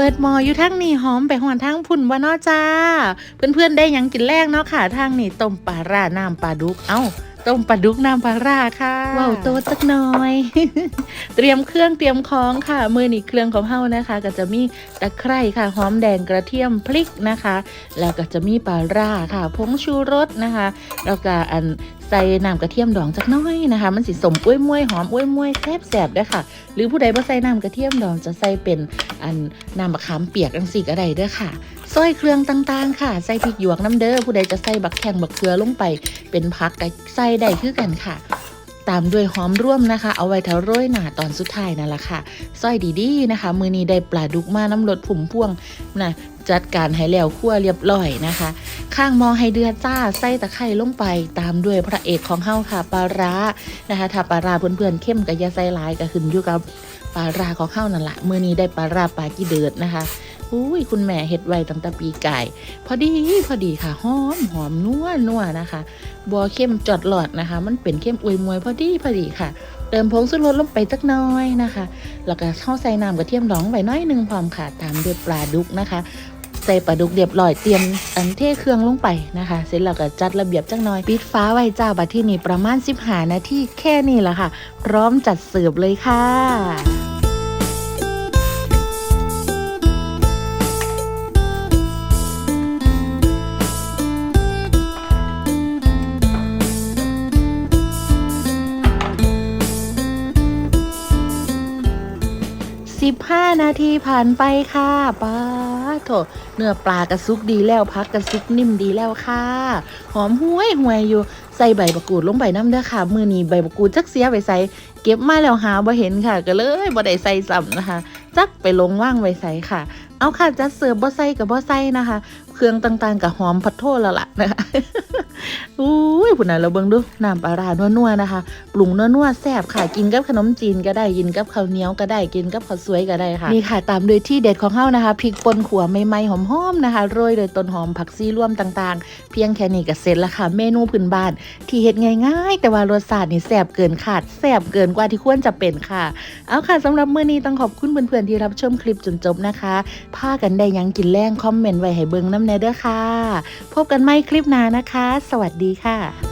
ปิดหมออยู่ทั้งนี่หอมไปหอนทั้งพุ่นว่าเนาะจ้า เพื่อนๆได้หยังกินแรกเนาะค่ะทางนี่ต้มปลาร่าน้ำปลาดุกเอ้าต้มปลาดุกน้ำปลาร่าค่ะว้าวโตสักหน่อย เตรียมเครื่องเตรียมของค่ะ มือนี่เครื่องของเฮานะคะ ก็จะมีตะไคร่ค่ะหอมแดงกระเทียมพริกนะคะ แล้วก็จะมีปลาร่าค่ะผงชูรสนะคะ แล้วก็อัน ใส่น้ำกระเทียมดองจักน้อยนะคะ มันสิสมอ้วยมวยหอมอ้วยมวยแซ่บแสบด้วยค่ะ หรือผู้ใดบ่ใส่น้ำกระเทียมดองจะใส่เป็นอันน้ำมะขามเปียกอังสีก็ได้ด้อค่ะซอยเครื่องต่างๆ ค่ะ ใส่พริกหยวกน้ำเด้อผู้ใดจะใส่บักแข่งบักเขือลงไป เป็นพักก็ใส่ได้คือกันค่ะ ตามด้วยหอมร่วมนะคะ เอาไว้เทาโรยหนาตอนสุดท้ายนั่นแหละค่ะซอยดีๆนะคะ มือนี้ได้ปลาดุกมาน้ำรดผุ่มพ่วงนะจัดการให้แล้วคั่วเรียบร้อยนะคะ ข้างมอให้เดือดจ้าใส่ตะไคร้ลงไปตามด้วยพระเอกของเฮาค่ะปลาร้านะคะถ้าปลาร้าเพื่อนๆเข้มกับยาใสลายก็ขึ้นอยู่กับปลาร้าของเฮานั่นแหละมือนี้ได้ปลาร้าปลากี่เดือดนะคะ อุ้ยคุณแม่เฮ็ดไว้ตั้งแต่ปีไก่พอดีพอดีค่ะหอมหอมนัวนัวนะคะบัวเข้มจอดหลอดนะคะ มันเป็นเข้มอวยมวยพอดีพอดีค่ะ เติมผงสุรสลงไปจักน้อยนะคะ แล้วก็เข้าใส่น้ำกระเทียมดองไว้น้อยหนึ่งพร้อมค่ะตามด้วยปลาดุกนะคะใส่ปลาดุกเรียบร้อยเตรียมอันเทเครื่องลงไปนะคะ เสร็จแล้วก็จัดระเบียบจักน่อยปิดฟ้าไว้จ้าบัดที่นี่ประมาณ15นาทีแค่นี้แหละค่ะ พร้อมจัดเสิร์ฟเลยค่ะ 15 นาทีผ่านไปค่ะป้าโถเนื้อปลากระซุกดีแล้วพักกระซุกนิ่มดีแล้วค่ะ หอมห้วยห่วยอยู่ ใส่ใบประกูดลงไปน้ำเด้อค่ะมือนี้ใบประกูดจักเสียไปใส่เก็บมาแล้วหาบ่เห็นค่ะ ก็เลยบ่ได้ใส่ซ้ำนะคะ จักไปลงว่างไว้ใส่ค่ะ เอาค่ะจัดเสิร์ฟบ่ใส่กับบ่ใส่นะคะ เครื่องต่างๆกับหอมผัดโทษแล้วล่ะนะคะ อุ้ยผู้นั้นเราเบิ่งดูน้ำปลาร้านัวๆนะคะ ปรุงนัวๆแซ่บค่ะ กินกับขนมจีนก็ได้ กินกับข้าวเหนียวก็ได้ กินกับข้าวสวยก็ได้ค่ะ นี่ค่ะ ตามด้วยที่เด็ดของเฮานะคะ พริกป่นขัวใหม่ๆหอมๆนะคะ โรยโดยต้นหอมผักซีร่วมต่างๆ เพียงแค่นี้ก็เสร็จแล้วค่ะ เมนูพื้นบ้าน ที่เฮ็ดง่ายๆ แต่ว่ารสชาตินี่แซ่บเกินขาด แซ่บเกินกว่าที่ควรจะเป็นค่ะ เอาค่ะสำหรับมื้อนี้ต้องขอบคุณเพื่อนๆที่รับชมคลิปจนจบนะคะพากันได้ยังกินแรงคอมเมนต์ไว้ให้เบิ่งน้ำแน่เด้อค่ะ พบกันใหม่คลิปหน้านะคะสวัสดีค่ะ